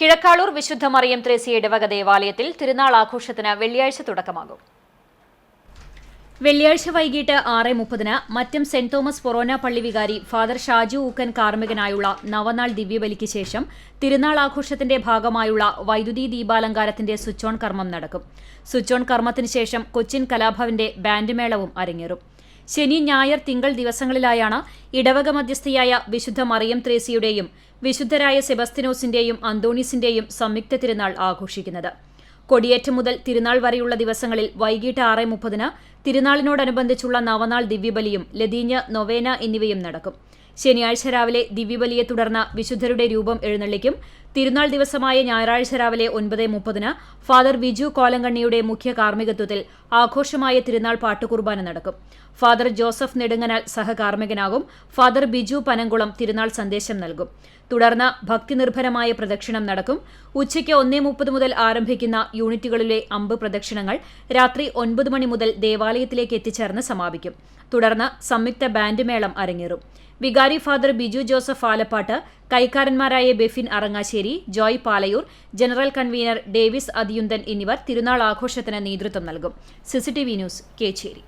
കിഴക്കാളൂർ വിശുദ്ധ മറിയം ത്രേസി ഇടവക ദേവാലയത്തിൽ തിരുനാൾ ആഘോഷത്തിന് വെള്ളിയാഴ്ച തുടക്കമാകും. വെള്ളിയാഴ്ച വൈകിട്ട് ആറ് മുപ്പതിന് മറ്റം സെന്റ് തോമസ് ഫൊറോന പള്ളി വികാരി ഫാദർ ഷാജു ഊക്കൻ കാർമ്മികനായുള്ള നവനാൾ ദിവ്യബലിക്ക് ശേഷം തിരുനാൾ ആഘോഷത്തിന്റെ ഭാഗമായുള്ള വൈദ്യുതി ദീപാലങ്കാരത്തിന്റെ സ്വിച്ച് ഓൺ കർമ്മം നടക്കും. സ്വിച്ച് ഓൺ കർമ്മത്തിന് ശേഷം കൊച്ചിൻ കലാഭവന്റെ ബാൻഡ് മേളവും അരങ്ങേറും. ശനി ഞായർ തിങ്കൾ ദിവസങ്ങളിലായാണ് ഇടവക മധ്യസ്ഥയായ വിശുദ്ധ മറിയം ത്രേസിയുടെയും വിശുദ്ധരായ സെബസ്തിനോസിന്റെയും അന്തോണീസിന്റെയും സംയുക്ത തിരുനാൾ ആഘോഷിക്കുന്നത്. കൊടിയേറ്റം മുതൽ തിരുനാൾ വരെയുള്ള ദിവസങ്ങളിൽ വൈകിട്ട് ആറ് മുപ്പതിന് തിരുനാളിനോടനുബന്ധിച്ചുള്ള നവനാൾ ദിവ്യബലിയും ലതീഞ്ഞ് നൊവേന എന്നിവയും നടക്കും. ശനിയാഴ്ച രാവിലെ ദിവ്യബലിയെ തുടർന്ന് വിശുദ്ധരുടെ രൂപം എഴുന്നള്ളിക്കും. തിരുനാൾ ദിവസമായ ഞായറാഴ്ച രാവിലെ ഒൻപത് മുപ്പതിന് ഫാദർ വിജു കോലങ്കണ്ണിയുടെ മുഖ്യ കാർമ്മികത്വത്തിൽ ആഘോഷമായ തിരുനാൾ പാട്ടുകുർബാന നടക്കും. ഫാദർ ജോസഫ് നെടുങ്ങനാൽ സഹകാർമ്മികനാകും. ഫാദർ ബിജു പനങ്കുളം തിരുനാൾ സന്ദേശം നൽകും. തുടർന്ന് ഭക്തിനിർഭരമായ പ്രദക്ഷിണം നടക്കും. ഉച്ചയ്ക്ക് ഒന്നേ മുപ്പത് മുതൽ ആരംഭിക്കുന്ന യൂണിറ്റുകളിലെ അമ്പ് പ്രദക്ഷിണങ്ങൾ രാത്രി ഒൻപത് മണി മുതൽ ദേവാലയത്തിലേക്ക് എത്തിച്ചേർന്ന് സമാപിക്കും. തുടർന്ന് സംയുക്ത ബാൻഡ് മേളം അരങ്ങേറും. വികാരി father Biju Joseph Alappatt കൈക്കാരന്മാരായ Befin Arangassery Joy Palayoor general convener Davis Athiyunthan എന്നിവർ തിരുനാൾ ആഘോഷത്തിന് നേതൃത്വം നൽകും. CCTV news Kechery.